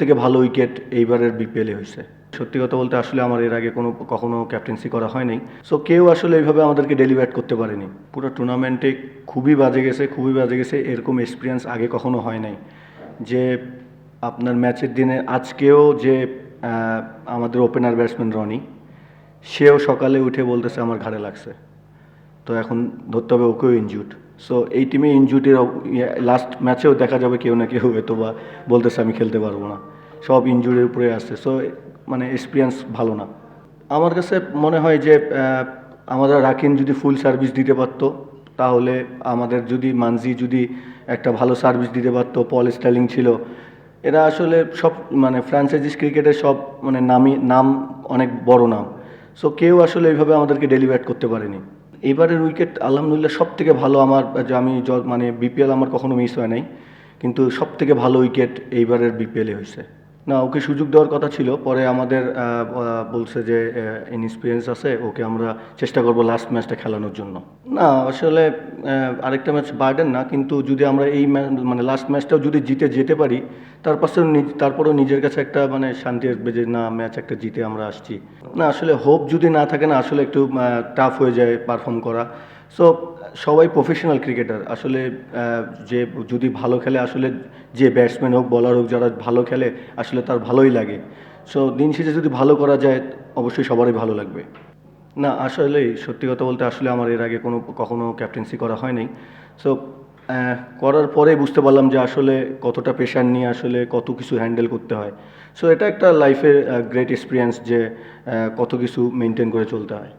থেকে ভালো উইকেট এইবারের বিপিএলে হয়েছে। সত্যি কথা বলতে আসলে আমার এর আগে কোনো, কখনো ক্যাপ্টেন্সি করা হয়নি। সো কেউ আসলে এইভাবে আমাদেরকে ডেলিভার করতে পারেনি। পুরো টুর্নামেন্টে খুবই বাজে গেছে, খুবই বাজে গেছে, এরকম এক্সপিরিয়েন্স আগে কখনো হয় নাই। যে আপনার ম্যাচের দিনে আজকেও যে আমাদের ওপেনার ব্যাটসম্যান রনি, সেও সকালে উঠে বলতেছে, আমার ঘাড়ে লাগছে। তো এখন ধরতে হবে ওকেও ইনজুড সো এই টিমে ইনজুটির লাস্ট ম্যাচেও দেখা যাবে কেউ না কেউ হয়তো বা বলতেছে আমি খেলতে পারব না। সব ইনজুরির উপরে আসছে। সো মানে এক্সপিরিয়েন্স ভালো না। আমার কাছে মনে হয় যে আমাদের রাকিন যদি ফুল সার্ভিস দিতে পারতো, তাহলে আমাদের যদি মানজি যদি একটা ভালো সার্ভিস দিতে পারতো পল স্টাইলিং ছিল, এরা আসলে সব মানে ফ্রান্সাইজিস ক্রিকেটের সব মানে নামি নাম অনেক বড় নাম। সো কেউ আসলে এইভাবে আমাদেরকে ডেলিভার করতে পারেনি। এবারের উইকেট আলহামদুলিল্লাহ সব থেকে ভালো আমার, যে আমি মানে বিপিএল আমার কখনো মিস হয় নাই, কিন্তু সব থেকে ভালো উইকেট এইবারের বিপিএলে হয়েছে। না, ওকে সুযোগ দেওয়ার কথা ছিল। পরে আমাদের বলছে যে ইনএক্সপিরিয়েন্স আছে, ওকে আমরা চেষ্টা করব লাস্ট ম্যাচটা খেলানোর জন্য। না, আসলে আরেকটা ম্যাচ বার্ডেন না, কিন্তু যদি আমরা এই মানে লাস্ট ম্যাচটাও যদি জিতে যেতে পারি, তার পাশে তারপরেও নিজের কাছে একটা মানে শান্তি আসবে যে, না ম্যাচ একটা জিতে আমরা আসছি। না, আসলে হোপ যদি না থাকে না, আসলে একটু টাফ হয়ে যায় পারফর্ম করা। সো সবাই প্রফেশনাল ক্রিকেটার আসলে যে যদি ভালো খেলে, আসলে যে ব্যাটসম্যান হোক বলার হোক, যারা ভালো খেলে, আসলে তার ভালোই লাগে। সো দিন শেষে যদি ভালো করা যায়, অবশ্যই সবারই ভালো লাগবে। না, আসলে সত্যি কথা বলতে, আসলে আমার এর আগে কোনো, কখনো ক্যাপ্টেন্সি করা হয়নি। সো করার পরে বুঝতে পারলাম যে, আসলে কতটা প্রেশার নিয়ে, আসলে কত কিছু হ্যান্ডেল করতে হয়। সো এটা একটা লাইফের গ্রেট এক্সপিরিয়েন্স যে কত কিছু মেনটেন করে চলতে হয়।